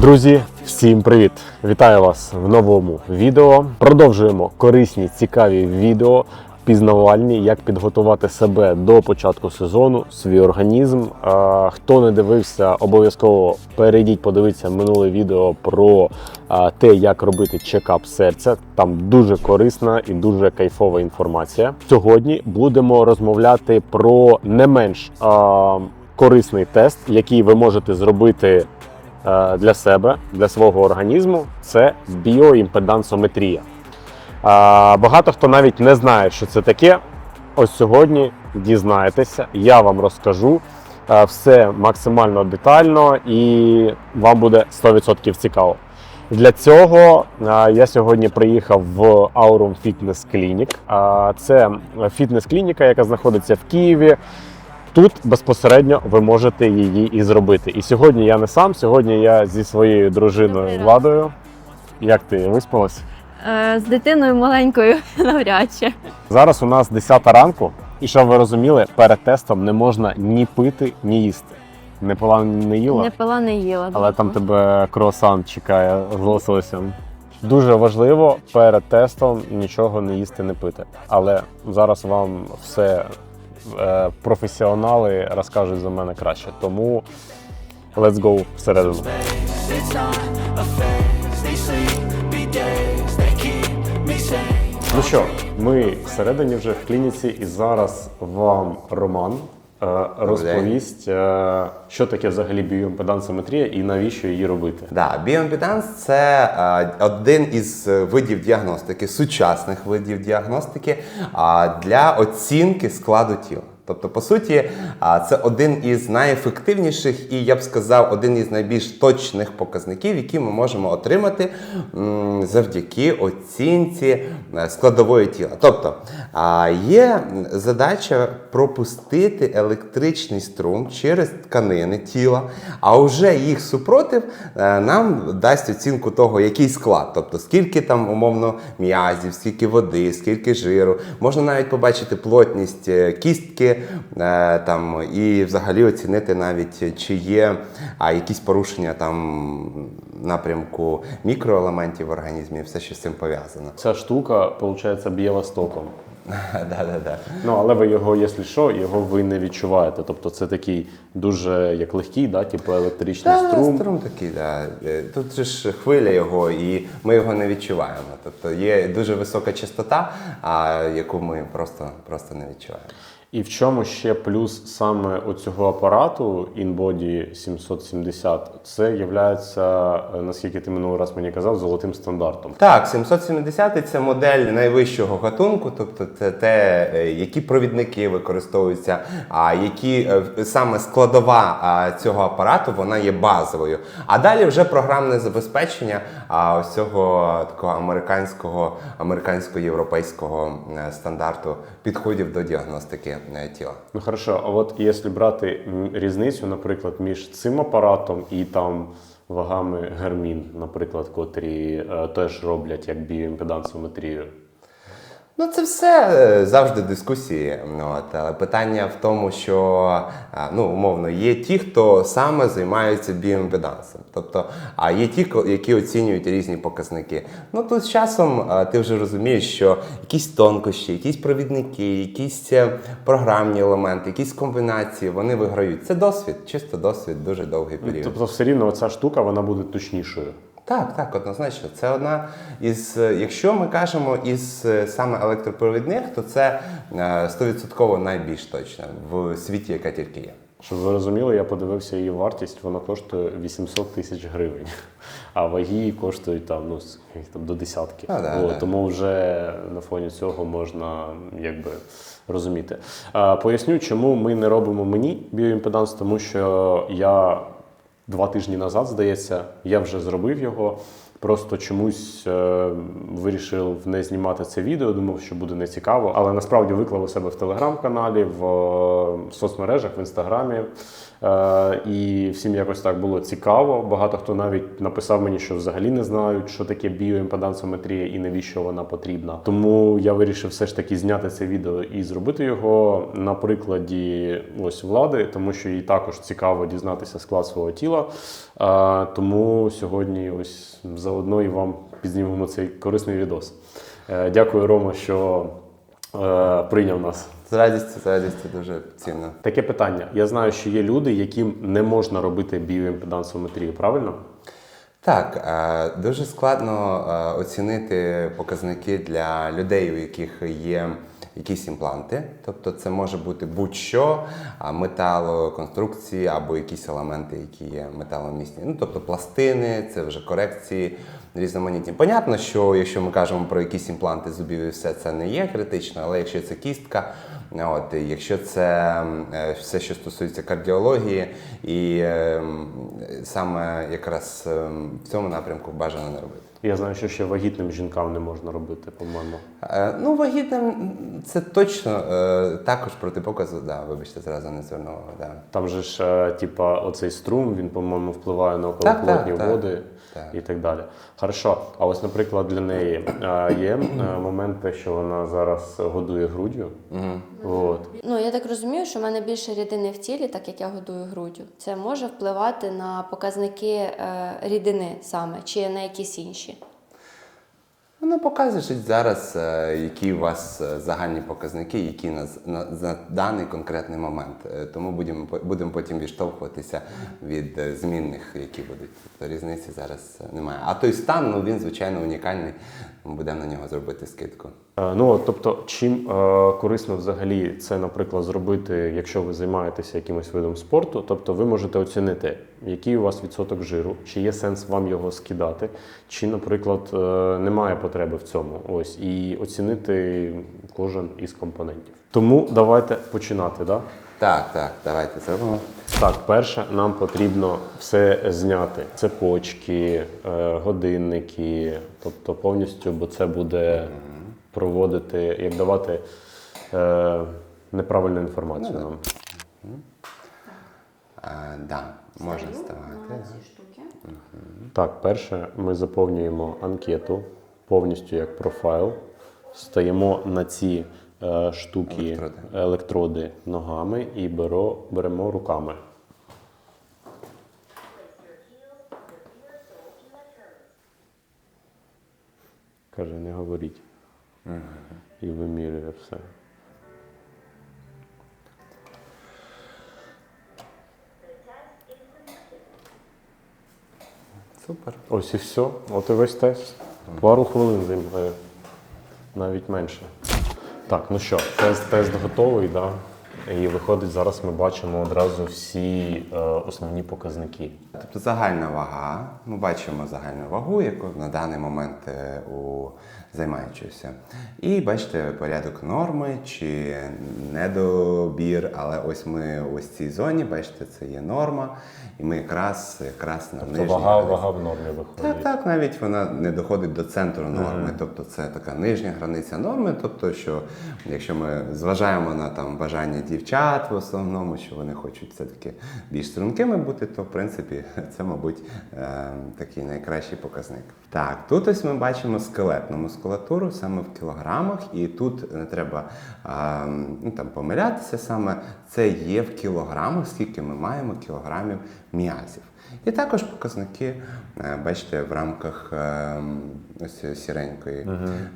Друзі, всім привіт! Вітаю вас в новому відео. Продовжуємо корисні, цікаві відео, пізнавальні, як підготувати себе до початку сезону, свій організм. А, Хто не дивився, обов'язково перейдіть, подивіться минуле відео про те, як робити чекап серця. Там дуже корисна і дуже кайфова інформація. Сьогодні будемо розмовляти про не менш а, корисний тест, який ви можете зробити для себе, для свого організму, це біоімпедансометрія. Е, Багато хто навіть не знає, що це таке. Ось сьогодні дізнаєтеся, я вам розкажу е, все максимально детально і вам буде 100% цікаво. Для цього е, я сьогодні приїхав в Aurum Fitness Clinic. Е, Це фітнес-клініка, яка знаходиться в Києві. Тут безпосередньо ви можете її і зробити. І сьогодні я не сам, сьогодні я зі своєю дружиною. Владою. Як ти виспалась? Е, З дитиною маленькою навряд чи. Зараз у нас 10 ранку, і щоб ви розуміли, перед тестом не можна ні пити, ні їсти. Не пила, не їла, Не пила, не їла. але там тебе круасан чекає з лососем. Дуже важливо перед тестом нічого не їсти, не пити. Але зараз вам все професіонали розкажуть за мене краще. Тому let's go всередину. Ну що, ми всередині вже в клініці, і зараз вам Роман е, розповість, е, що таке взагалі біоімпедансометрія і навіщо її робити. Да, біоімпеданс це е, один із е, видів діагностики, сучасних видів діагностики для оцінки складу тіла. Тобто, по суті, це один із найефективніших і я б сказав, один із найбільш точних показників, які ми можемо отримати завдяки оцінці е, складової тіла. Тобто а, є задача пропустити електричний струм через тканини тіла, а вже їх супротив е, нам дасть оцінку того, який склад, тобто скільки там умовно м'язів, скільки води, скільки жиру. Можна навіть побачити плотність е, кістки е, там, і взагалі оцінити навіть, чи є якісь порушення там напрямку мікроелементів в організмі, все, що з цим пов'язано. Ця штука, виходить, б'є вас током. Да-да-да. Ну, але ви його, якщо що, його ви не відчуваєте. Тобто це такий дуже як легкий, да, типу електричний Та, струм. струм такий, да. Е, Тут же ж хвиля його, і ми його не відчуваємо. Тобто є дуже висока частота, а яку ми просто, просто не відчуваємо. І в чому ще плюс саме у цього апарату InBody 770, це є, наскільки ти минулий раз мені казав, золотим стандартом. Так, 770 це модель найвищого гатунку, тобто це те, е, які провідники використовуються, а які е, саме складова цього апарату вона є базовою. А далі вже програмне забезпечення а, ось цього такого американського, американсько-європейського е, стандарту підходів до діагностики е, тіла. Ну хорошо, а от якщо брати різницю, наприклад, між цим апаратом і там вагами Гармін, наприклад, котрі е, теж роблять як біоімпедансометрію. Ну, це все е, завжди дискусії. Ну, От. Але питання в тому, що ну, умовно є ті, хто саме займаються біоімпедансом. Тобто, а є ті, які оцінюють різні показники. Ну тут з часом ти вже розумієш, що якісь тонкощі, якісь провідники, якісь е, програмні елементи, якісь комбінації вони виграють. Це досвід, чисто досвід, дуже довгий період. Тобто, все рівно оця штука вона буде точнішою. Так, так, однозначно. Це одна із, е, якщо ми кажемо із е, саме електропровідних, то це е, 100% найбільш точно в світі, яка тільки є. Щоб ви розуміли, я подивився її вартість, вона коштує 800 тисяч гривень, а ваги коштують там, ну, там до десятки. А, да, От, да. Тому вже на фоні цього можна якби розуміти. А, поясню, чому ми не робимо мені біоімпеданс, тому що я два тижні назад, здається, я вже зробив його. Просто чомусь е, вирішив не знімати це відео, думав, що буде нецікаво, але насправді виклав у себе в телеграм-каналі, в, е, в соцмережах, в інстаграмі. Е, і всім якось так було цікаво. Багато хто навіть написав мені, що взагалі не знають, що таке біоімпедансометрія і навіщо вона потрібна. Тому я вирішив все ж таки зняти це відео і зробити його на прикладі ось влади, тому що їй також цікаво дізнатися склад свого тіла. Е, тому сьогодні ось заодно і вам підзнімемо цей корисний відос. Е, Дякую, Рома, що прийняв нас. З радістю, з радістю дуже цінно. Таке питання. Я знаю, що є люди, яким не можна робити біоімпедансометрію, правильно? Так, е, дуже складно е, оцінити показники для людей, у яких є якісь імпланти. Тобто це може бути будь-що, металоконструкції або якісь елементи, які є металомісні. Ну, тобто пластини, це вже корекції різноманітні. Понятно, що якщо ми кажемо про якісь імпланти зубів і все це не є критично, але якщо це кістка, От, якщо це е, все, що стосується кардіології, і е, саме якраз е, в цьому напрямку бажано не робити. Я знаю, що ще вагітним жінкам не можна робити, по-моєму. Е, Ну, вагітним це точно е, також протипоказу, да, вибачте, зразу не звернув. Да. Там же ж, е, типа, оцей струм, він, по-моєму, впливає на Так, так, так. води Так. і так далі. Хорошо. А ось, наприклад, для неї е, є е, момент, те, що вона зараз годує груддю. От. Ну, я так розумію, що в мене більше рідини в тілі, так як я годую груддю. Це може впливати на показники е, рідини саме, чи на якісь інші. Воно показує що зараз, е, які у вас е, загальні показники, які на, на, на даний конкретний момент. Е, Тому будемо, будемо потім відштовхуватися від змінних, які будуть. Тобто різниці зараз немає. А той стан, ну він звичайно унікальний. Ми будемо на нього зробити скидку. Е, Ну, тобто, чим е, корисно взагалі це, наприклад, зробити, якщо ви займаєтеся якимось видом спорту, тобто ви можете оцінити, який у вас відсоток жиру, чи є сенс вам його скидати, чи, наприклад, е, немає потреби в цьому. Ось і оцінити кожен із компонентів. Тому давайте починати. Да? Так, так, давайте зробимо. Так, перше, нам потрібно все зняти: цепочки, е, годинники, тобто повністю, бо це буде проводити, як давати е, неправильну інформацію нам. А, да, можна ставати. Так, перше, ми заповнюємо анкету повністю як профайл. Стаємо на ці е, штуки Електроди. електроди ногами і беро, беремо руками. Каже, не говоріть. І вимірює все. Супер. Ось і все. От і весь тест. Пару хвилин займає. Навіть менше. Так, ну що, тест, тест готовий, да? І виходить, зараз ми бачимо одразу всі е, основні показники. Тобто загальна вага. Ми бачимо загальну вагу, яку на даний момент е, у займаючогося. І бачите порядок норми чи недобір. Але ось ми ось в цій зоні, бачите, це є норма. І ми якраз, якраз на Тобто нижній вага, границі. вага в нормі виходить. Так, так, навіть вона не доходить до центру норми. Тобто це така нижня границя норми. Тобто, що якщо ми зважаємо на там бажання дівчат в основному, що вони хочуть все-таки більш стрункими бути, то в принципі це, мабуть, е, такий найкращий показник. Так, тут ось ми бачимо скелетну мускулатуру саме в кілограмах, і тут не треба ну, там, помилятися саме. Це є в кілограмах, скільки ми маємо кілограмів м'язів. І також показники, е, бачите, в рамках е, ось сіренької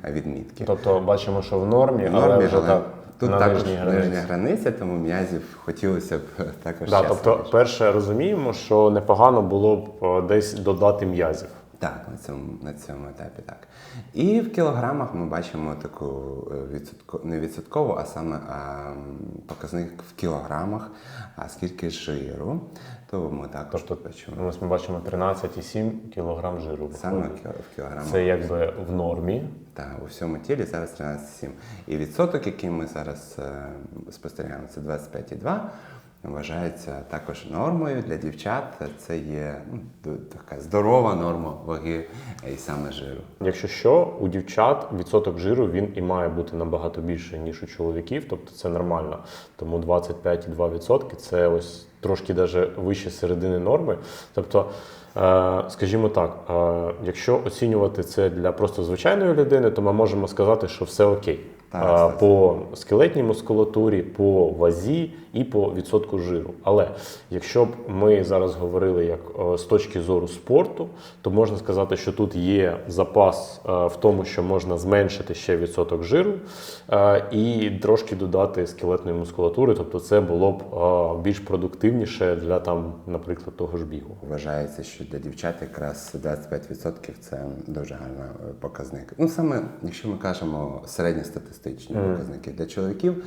відмітки. Тобто бачимо, що в нормі, В але вже але так тут на також нижня границі. границя, тому м'язів хотілося б також Да, тобто, більше. перше розуміємо, що непогано було б е, десь додати м'язів. Так, на цьому, на цьому етапі так. І в кілограмах ми бачимо таку е, відсотко, не відсоткову, а саме а, показник в кілограмах, а скільки жиру, то ми також Тобто, бачимо. ось ми бачимо 13,7 кг жиру. Саме в в кілограмах. Це якби в нормі. Так, у всьому тілі зараз 13,7. І відсоток, який ми зараз е, спостерігаємо, це 25,2. Вважається також нормою для дівчат. Це є ну, така здорова норма ваги і саме жиру. Якщо що, у дівчат відсоток жиру він і має бути набагато більше, ніж у чоловіків, тобто це нормально. Тому 25,2% це ось трошки даже вище середини норми. Тобто, е, скажімо так, е, якщо оцінювати це для просто звичайної людини, то ми можемо сказати, що все окей. Так, так. По скелетній мускулатурі, по вазі і по відсотку жиру. Але якщо б ми зараз говорили як е, з точки зору спорту, то можна сказати, що тут є запас е, в тому, що можна зменшити ще відсоток жиру е, і трошки додати скелетної мускулатури. Тобто, це було б більш продуктивніше для там, наприклад, того ж бігу. Вважається, що для дівчат якраз 25% це дуже гарний показник. Ну саме якщо ми кажемо середньостатистичні показники для чоловіків,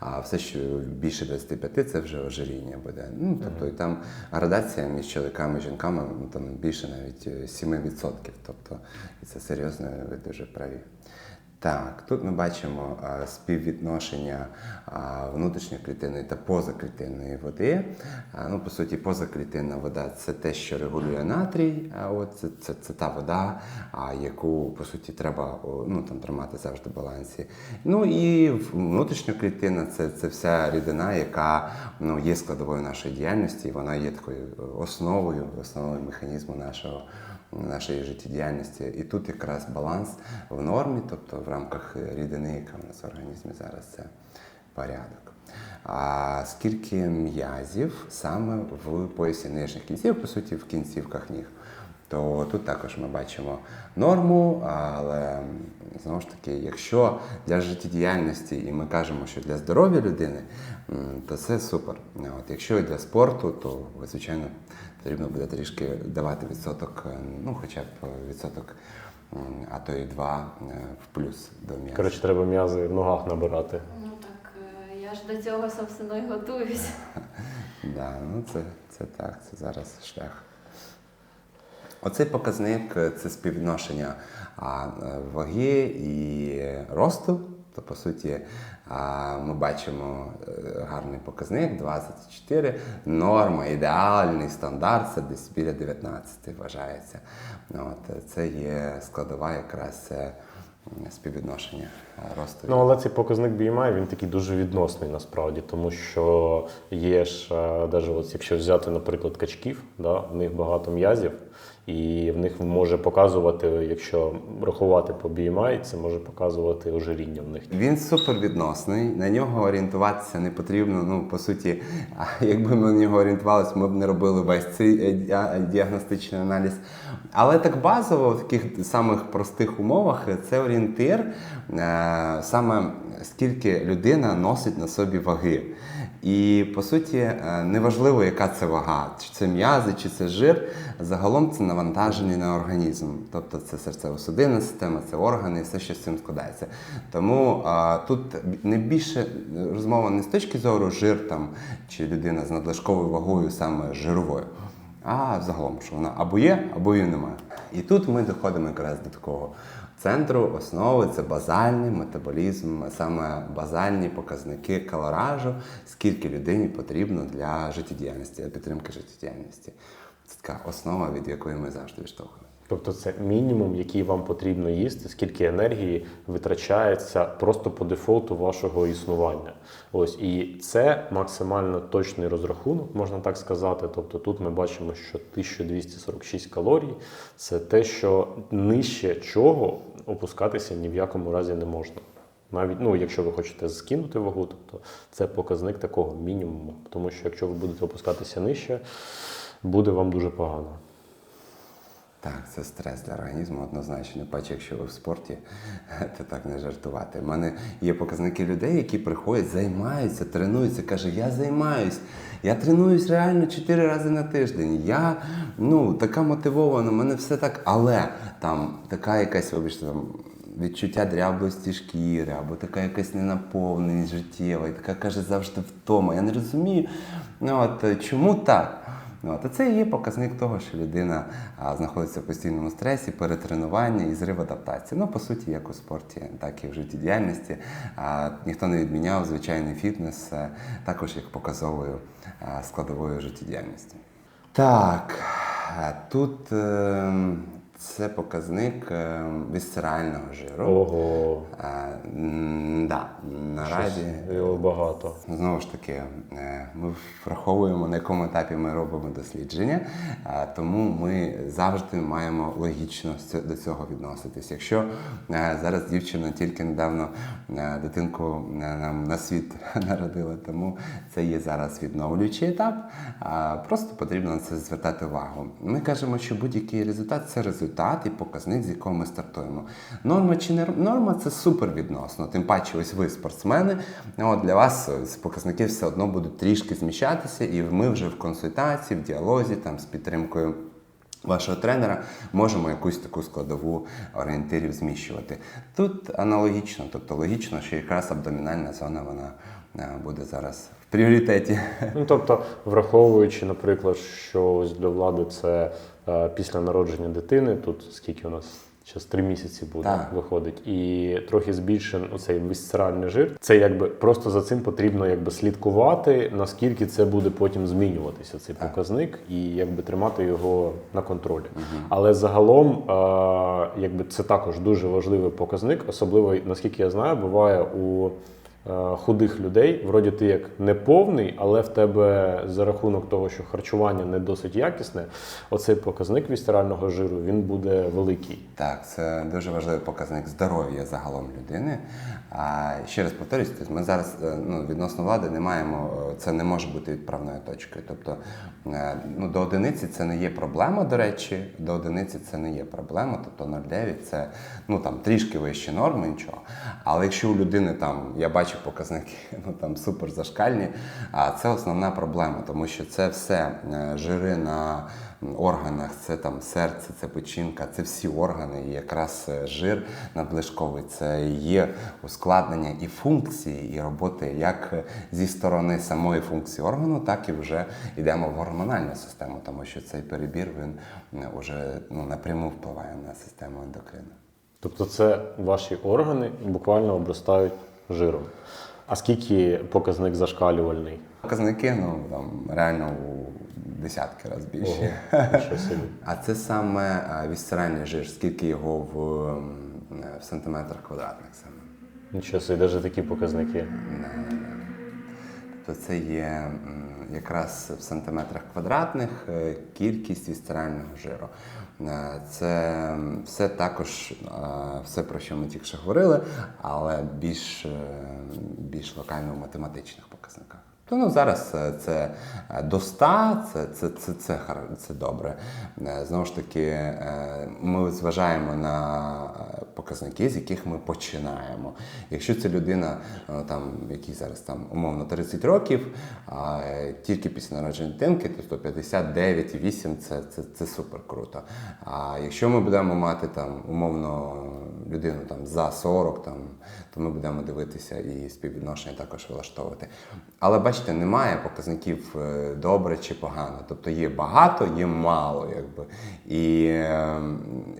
а все, що більше 25, це вже ожиріння буде. Ну тобто і там градація між чоловіками і жінками ну, там більше навіть е, 7%. Тобто і це серйозно, ви дуже праві. Так, тут ми бачимо а, співвідношення а, внутрішньоклітинної та позаклітинної води. А, ну, по суті, позаклітинна вода це те, що регулює натрій. А от це, це, це та вода, а, яку по суті треба ну, там, тримати завжди в балансі. Ну і в- внутрішньоклітинна це, це вся рідина, яка ну, є складовою нашої діяльності, вона є такою е, основою, основою механізму нашого нашої життєдіяльності. І тут якраз баланс в нормі, тобто в рамках рідини, яка в нас в організмі зараз це порядок. А скільки м'язів саме в поясі нижніх кінців, по суті, в кінцівках ніг. То тут також ми бачимо норму, але знову ж таки, якщо для життєдіяльності, і ми кажемо, що для здоров'я людини, то це супер. От, якщо для спорту, то звичайно потрібно буде трішки давати відсоток, е, ну хоча б відсоток, а то і два е, в плюс до м'яза. Коротше, треба м'язи в ногах набирати. Ну так, е, я ж до цього, собственно, і готуюсь. Да, ну це, це так, це зараз шлях. Оцей показник це співвідношення е, ваги і росту. То, по суті, ми бачимо е, гарний показник 24. Норма, ідеальний стандарт це десь біля 19 вважається. От, це є складова якраз співвідношення е, росту. Ну, але цей показник BMI, він такий дуже відносний насправді, тому що є ж, навіть якщо взяти, наприклад, качків, да, в них багато м'язів, і в них може показувати, якщо рахувати по BMI, це може показувати ожиріння в них. Він супервідносний, на нього орієнтуватися не потрібно. Ну, по суті, якби ми на нього орієнтувалися, ми б не робили весь цей е, діагностичний аналіз. Але так базово, в таких самих простих умовах, це орієнтир, е, саме скільки людина носить на собі ваги. І по суті, е, неважливо, яка це вага, чи це м'язи, чи це жир. Загалом це навантаження на організм. Тобто це серцево-судинна система, це органи, все, що з цим складається. Тому а, тут не більше розмова не з точки зору жир там, чи людина з надлишковою вагою, саме жировою. А загалом, що вона або є, або її немає. І тут ми доходимо якраз до такого центру основи це базальний метаболізм, саме базальні показники калоражу, скільки людині потрібно для життєдіяльності, для підтримки життєдіяльності. Це така основа, від якої ми завжди відштовхуємо. Тобто це мінімум, який вам потрібно їсти, скільки енергії витрачається просто по дефолту вашого існування. Ось і це максимально точний розрахунок, можна так сказати. Тобто тут ми бачимо, що 1246 калорій це те, що нижче чого опускатися ні в якому разі не можна. Навіть ну, якщо ви хочете скинути вагу, тобто це показник такого мінімуму. Тому що якщо ви будете опускатися нижче, буде вам дуже погано. Так, це стрес для організму однозначно. Бачу, якщо ви в спорті, то так не жартувати. У мене є показники людей, які приходять, займаються, тренуються. Каже, я займаюсь, я тренуюсь реально 4 рази на тиждень. Я ну така мотивована, у мене все так, але там така якась, вибачте, там. Відчуття дряблості шкіри, або така якась ненаповненість життєва, і така каже завжди втома. Я не розумію, ну от чому так? Ну, то це і є показник того, що людина а, знаходиться в постійному стресі, перетренування і зрив адаптації. Ну, по суті, як у спорті, так і в життєдіяльності. А, ніхто не відміняв звичайний фітнес, а, також як показовою а, складовою життєдіяльності. Так, е, тут е, це показник е, вісцерального жиру. Ого, Е, да, наразі його багато. Знову ж таки, е, ми враховуємо, на якому етапі ми робимо дослідження, тому ми завжди маємо логічно до цього відноситись. Якщо зараз дівчина тільки недавно дитинку нам на світ народила, тому це є зараз відновлюючий етап. а Просто потрібно на це звертати увагу. Ми кажемо, що будь-який результат це результат і показник, з якого ми стартуємо. Норма чи не норма це супер відносно. Тим паче, ось ви спортсмени. От для вас показники все одно будуть трішки зміщатися, і ми вже в консультації, в діалозі, там з підтримкою. Вашого тренера можемо якусь таку складову орієнтирів зміщувати. Тут аналогічно, тобто логічно, що якраз абдомінальна зона вона е, буде зараз в пріоритеті. Ну, тобто, враховуючи, наприклад, що ось для влади це е, після народження дитини, тут скільки у нас зараз три місяці буде Так. виходить, і трохи збільшений оцей вісцеральний жир. Це якби просто за цим потрібно якби слідкувати, наскільки це буде потім змінюватися, цей показник, і якби тримати його на контролі. Але загалом, е, якби це також дуже важливий показник, особливо наскільки я знаю, буває у е, худих людей, вроді ти як не повний, але в тебе за рахунок того, що харчування не досить якісне, оцей показник вістерального жиру він буде великий. Так, це дуже важливий показник здоров'я загалом людини. А ще раз повторюсь, тобто ми зараз е, ну, відносно влади не маємо, е, це не може бути відправною точкою. Тобто е, ну, до одиниці це не є проблема, до речі, до одиниці це не є проблема, тобто 0,9 це ну, там, трішки вище норми, нічого. Але якщо у людини там, я бачу показники, ну там супер зашкальні, а це основна проблема, тому що це все е, жири на органах, це там серце, це печінка, це всі органи. І якраз е, жир надлишковий це є ускладнення і функції, і роботи як зі сторони самої функції органу, так і вже йдемо в гормональну систему, тому що цей перебір він е, уже ну, напряму впливає на систему ендокрину. Тобто, це ваші органи буквально обростають жиром. А скільки показник зашкалювальний? Показники ну там реально у десятки разів більше. Ого. А це саме е, вісцеральний жир, скільки його в, в сантиметрах квадратних саме. Нічого собі, навіть такі показники. Не. Тобто це є якраз в сантиметрах квадратних е, кількість вісцерального жиру. Е, Це все також, е, все про що ми тільки говорили, але більш, е, більш локально в математичних показниках. То ну, зараз це е, до 100, це, це, це, це, це добре. Е, Знову ж таки, е, ми зважаємо на показники, з яких ми починаємо. Якщо це людина, там, якій зараз там умовно 30 років, а тільки після народження дитинки, то 159,8 це, це, це супер круто. А якщо ми будемо мати там умовно людину там за 40, там, то ми будемо дивитися і співвідношення також влаштовувати. Але бачите, немає показників е, добре чи погано. Тобто є багато, є мало. Якби. І е,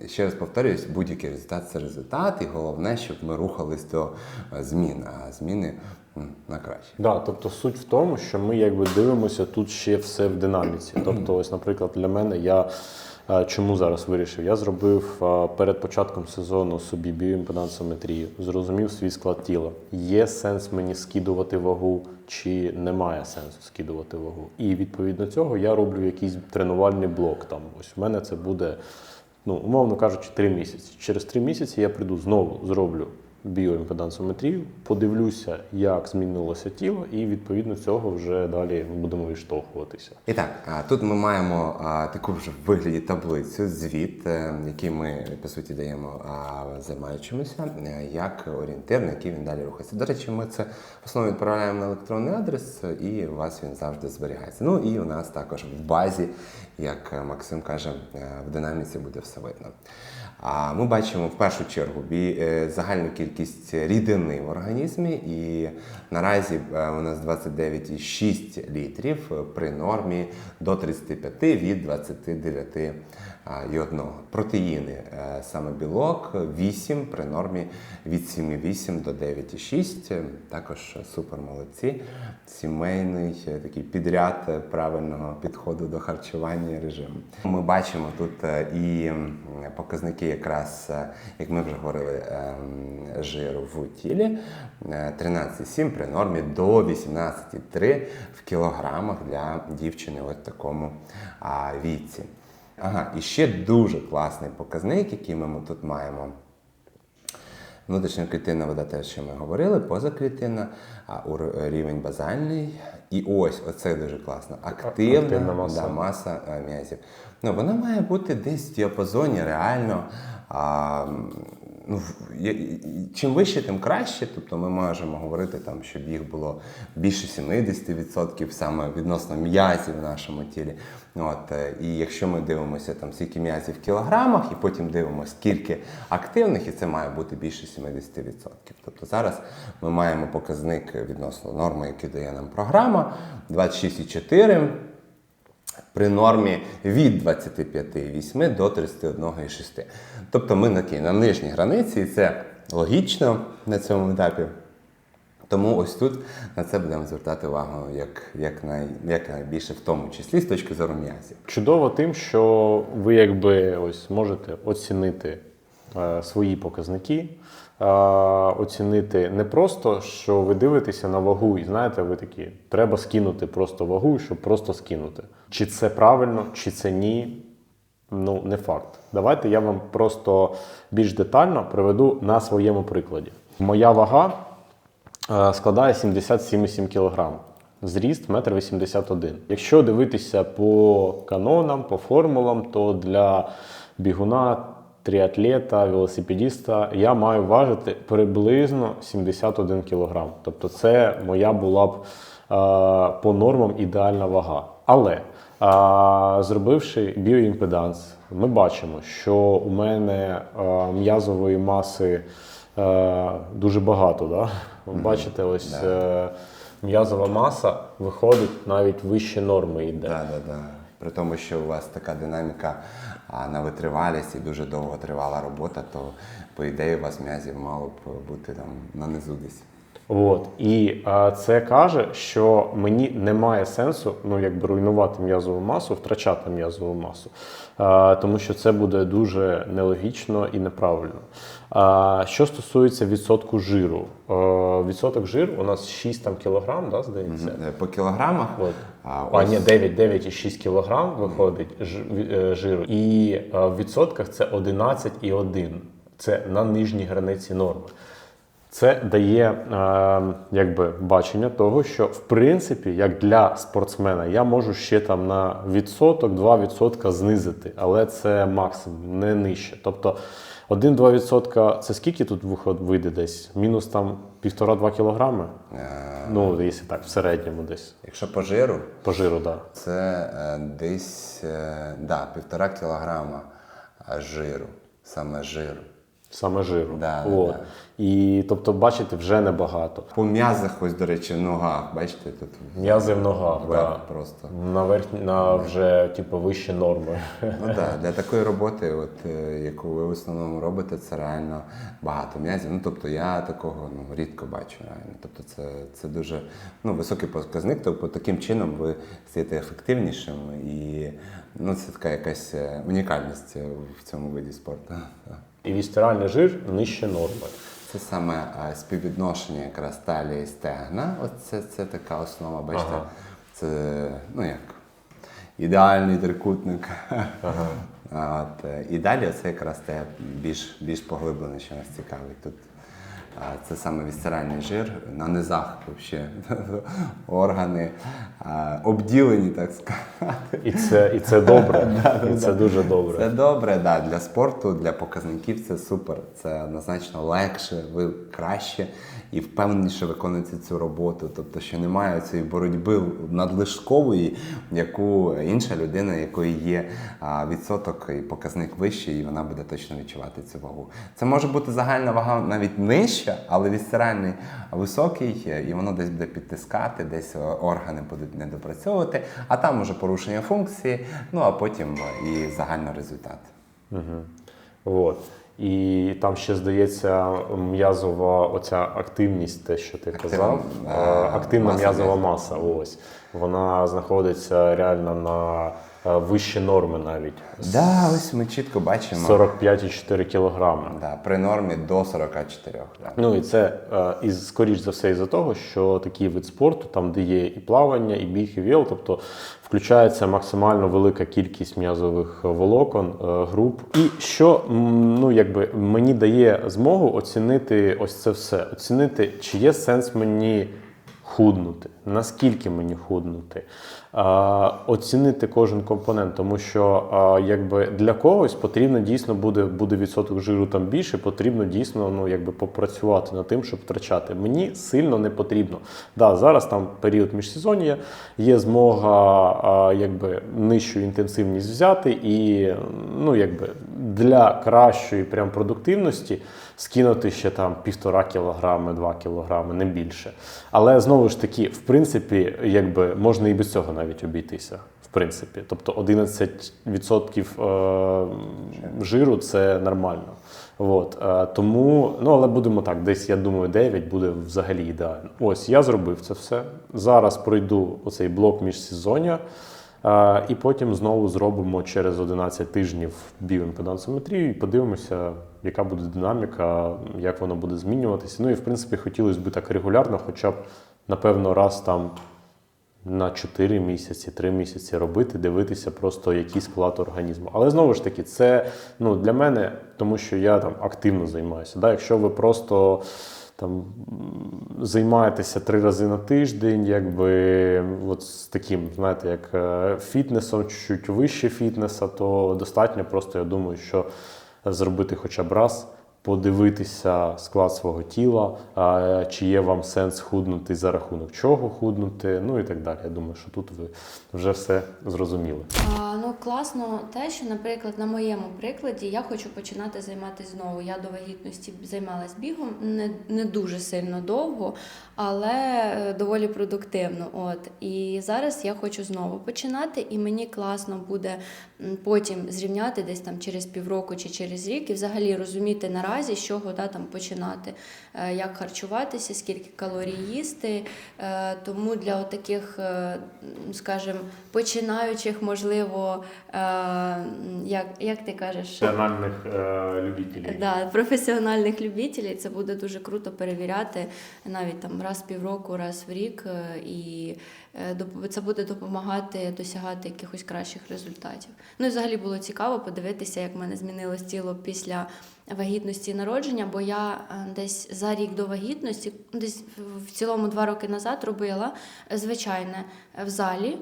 ще раз повторюсь, будь-який результат це результат, і головне, щоб ми рухались до е, змін, а зміни на краще. Да, тобто суть в тому, що ми якби дивимося тут ще все в динаміці. Тобто, ось, наприклад, для мене я чому зараз вирішив? Я зробив перед початком сезону собі біоімпедансометрію, зрозумів свій склад тіла. Є сенс мені скидувати вагу, чи немає сенсу скидувати вагу. І відповідно цього я роблю якийсь тренувальний блок. Там ось в мене це буде, ну умовно кажучи, три місяці. Через три місяці я прийду знову зроблю біоімпедансометрію, подивлюся, як змінилося тіло, і відповідно цього вже далі будемо відштовхуватися. І так, тут ми маємо таку вже в вигляді таблицю, звіт, е, який ми по суті даємо займаючимося, е, як орієнтир, на який він далі рухається. До речі, ми це в основному відправляємо на електронний адрес, і у вас він завжди зберігається. Ну і у нас також в базі, як Максим каже, е, в динаміці буде все видно. А ми бачимо в першу чергу е, загальну кількість. рідини в організмі, і наразі е, у нас 29,6 літрів е, при нормі до 35 від 29 а, і одного. Протеїни е, саме білок 8 при нормі від 7,8 до 9,6. Е, Також супер молодці. Сімейний е, такий підряд правильного підходу до харчування режиму. Ми бачимо тут і показники, якраз, як ми вже говорили, жиру в тілі. Е, 13,7 при нормі до 18,3 в кілограмах для дівчини в такому віці. Ага, і ще дуже класний показник, який ми тут маємо. Внутрішня клітинна вода, те, що ми говорили, позаклітинна, а рівень базальний. І ось оце дуже класно. Активна, Активна маса. Да, маса е, м'язів. Ну, вона має бути десь в діапазоні реально. А, ну, чим вище, тим краще. Тобто ми можемо говорити, там, щоб їх було більше 70% саме відносно м'язів в нашому тілі. От, е, і якщо ми дивимося там скільки м'язів в кілограмах, і потім дивимося, скільки активних, і це має бути більше 70%. Тобто зараз ми маємо показник відносно норми, який дає нам програма 26,4 при нормі від 25,8 до 31,6. Тобто ми на, на нижній границі, і це логічно на цьому етапі. Тому ось тут на це будемо звертати увагу як, як, най, як найбільше, в тому числі з точки зору м'язів. Чудово тим, що ви якби ось можете оцінити е, свої показники, оцінити не просто, що ви дивитеся на вагу, і знаєте, ви такі, треба скинути просто вагу, щоб просто скинути. Чи це правильно, чи це ні. Ну, не факт. Давайте я вам просто більш детально приведу на своєму прикладі. Моя вага складає 77,7 кг. Зріст 1,81 м. Якщо дивитися по канонам, по формулам, то для бігуна, тріатлета, велосипедіста я маю важити приблизно 71 кг. Тобто це моя була б е, по нормам ідеальна вага. Але а, зробивши біоімпеданс, ми бачимо, що у мене а, м'язової маси е, дуже багато. Да? Ви Бачите, ось е, м'язова маса виходить навіть вище норми йде. Да, да, да. При тому, що у вас така динаміка а, на витривалість і дуже довго тривала робота, то по ідеї у вас м'язів мало б бути там на низу десь. От і а, це каже, що мені немає сенсу ну якби руйнувати м'язову масу, втрачати м'язову масу, а, тому що це буде дуже нелогічно і неправильно. А, що стосується відсотку жиру, а, відсоток жиру у нас 6 там кілограм, да, здається. Е, По кілограмах От. а, А, ось- ні, 9, 9,6 кілограм виходить е, жиру. І е, в відсотках це 11,1. Це на нижній границі норми. Це дає е, якби бачення того, що в принципі, як для спортсмена, я можу ще там на відсоток, 2% знизити, але це максимум, не нижче. Тобто 1-2% це скільки тут вийде десь? Мінус там 1,5-2 кілограми? Е, Ну, якщо так, в середньому десь. Якщо по жиру, По жиру, так. Да. це е, десь е, да, півтора кілограма жиру, саме жиру. Саме жиру. Да, да, От. да. І тобто, бачите, вже небагато. По м'язах, ось, до речі, в ногах, бачите, тут М'язи в ногах, да. просто. на верхні, на вже типу вище норми. Ну так, для такої роботи, от, е, яку ви в основному робите, це реально багато м'язів. Ну, тобто я такого ну, рідко бачу реально. Тобто це, це дуже ну, високий показник, тобто таким чином ви стаєте ефективнішим і ну, це така якась е, унікальність е, в цьому виді спорту. І вістеральний жир нижче норми. Це саме е, співвідношення якраз талії і стегна. Оце це, така основа, бачите, Ага. це ну як ідеальний трикутник. От, е, і далі це якраз те більш, більш поглиблене, що нас цікавить. Тут це саме вісцеральний жир на низах вообще, органи обділені, так сказати. І це, і це добре. і це дуже добре. Це добре, да, для спорту, для показників це супер. Це однозначно легше, ви краще і впевненіше виконуєте цю роботу. Тобто, що немає цієї боротьби надлишкової, яку інша людина, якої є відсоток і показник вищий, і вона буде точно відчувати цю вагу. Це може бути загальна вага навіть нижча, але вісцеральний високий, і воно десь буде підтискати, десь органи будуть недопрацьовувати, а там уже порушення функції, ну а потім і загальний результат. От. І там ще здається м'язова оця активність, те, що ти Активна, казав, е, активна м'язова маса. Ось вона знаходиться реально на вищі норми навіть. Да, ось ми чітко бачимо. 45,4 кілограми. Да, при нормі до 44. Да. Ну і це е, і скоріш за все із-за того, що такий вид спорту, там де є і плавання, і біг, і віл, тобто включається максимально велика кількість м'язових волокон, е, груп. І що ну якби мені дає змогу оцінити ось це все, оцінити, чи є сенс мені худнути, наскільки мені худнути, оцінити кожен компонент, тому що якби для когось потрібно дійсно буде, буде відсоток жиру там більше, потрібно дійсно ну, якби попрацювати над тим, щоб втрачати. Мені сильно не потрібно. Да, зараз там період міжсезоння, є змога якби нижчу інтенсивність взяти і ну, якби для кращої прям продуктивності скинути ще там півтора кілограми, два кілограми, не більше. Але знову ж таки, в принципі, якби можна і без цього навіть обійтися. В принципі, тобто 11% е, жиру це нормально. От, е, тому, ну але будемо так, десь я думаю, 9 буде взагалі ідеально. Ось я зробив це все. Зараз пройду оцей блок міжсезоння. Е, І потім знову зробимо через 11 тижнів біоімпедансометрію і подивимося, яка буде динаміка, як воно буде змінюватися. Ну і в принципі хотілося б так регулярно, хоча б напевно раз там на 4 місяці, 3 місяці робити, дивитися просто який склад організму. Але знову ж таки, це ну, для мене, тому що я там активно займаюся. Да? Якщо ви просто там займаєтеся три рази на тиждень, якби от з таким, знаєте, як фітнесом, фітнесом, чуть вище фітнеса, то достатньо просто, я думаю, що зробити хоча б раз. Подивитися склад свого тіла, чи є вам сенс худнути за рахунок чого худнути, ну і так далі. Я думаю, що тут ви вже все зрозуміли. А, ну класно те, що, наприклад, на моєму прикладі я хочу починати займатися знову. Я до вагітності займалась бігом не, не дуже сильно довго, але е, доволі продуктивно. От і зараз я хочу знову починати, і мені класно буде потім зрівняти десь там через півроку чи через рік, і взагалі розуміти наразі, з чого да, там починати, е, як харчуватися, скільки калорій їсти. Е, Тому для таких, скажімо, починаючих, можливо, е, як, як ти кажеш, Національних е, любителів. Да, професіональних любителів це буде дуже круто перевіряти навіть там раз в півроку, раз в рік, е, і е, це буде допомагати досягати якихось кращих результатів. Ну і взагалі було цікаво подивитися, як в мене змінилось тіло після вагітності і народження, бо я е, десь за рік до вагітності, десь в- цілому два роки назад робила е, звичайне е, в залі.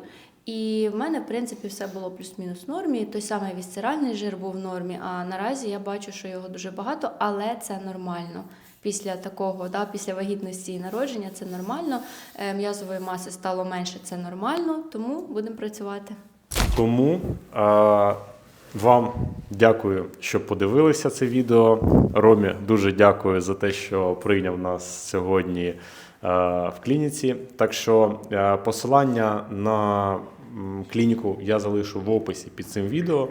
І в мене, в принципі, все було плюс-мінус в нормі. Той самий вісцеральний жир був в нормі. А наразі я бачу, що його дуже багато, але це нормально. Після такого, да, після вагітності і народження це нормально. Е, М'язової маси стало менше, це нормально, тому будемо працювати. Тому е, вам дякую, що подивилися це відео. Ромі дуже дякую за те, що прийняв нас сьогодні е, в клініці. Так що е, посилання на клініку я залишу в описі під цим відео.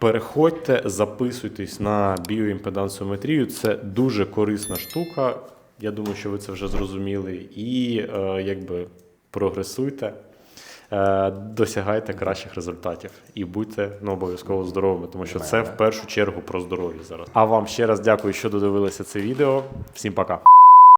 Переходьте, записуйтесь на біоімпедансометрію. Це дуже корисна штука. Я думаю, що ви це вже зрозуміли. І е, якби прогресуйте. Е, досягайте кращих результатів і будьте ну, обов'язково здоровими, тому що це в першу чергу про здоров'я зараз. А вам ще раз дякую, що додивилися це відео. Всім пока.